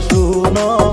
শুনো।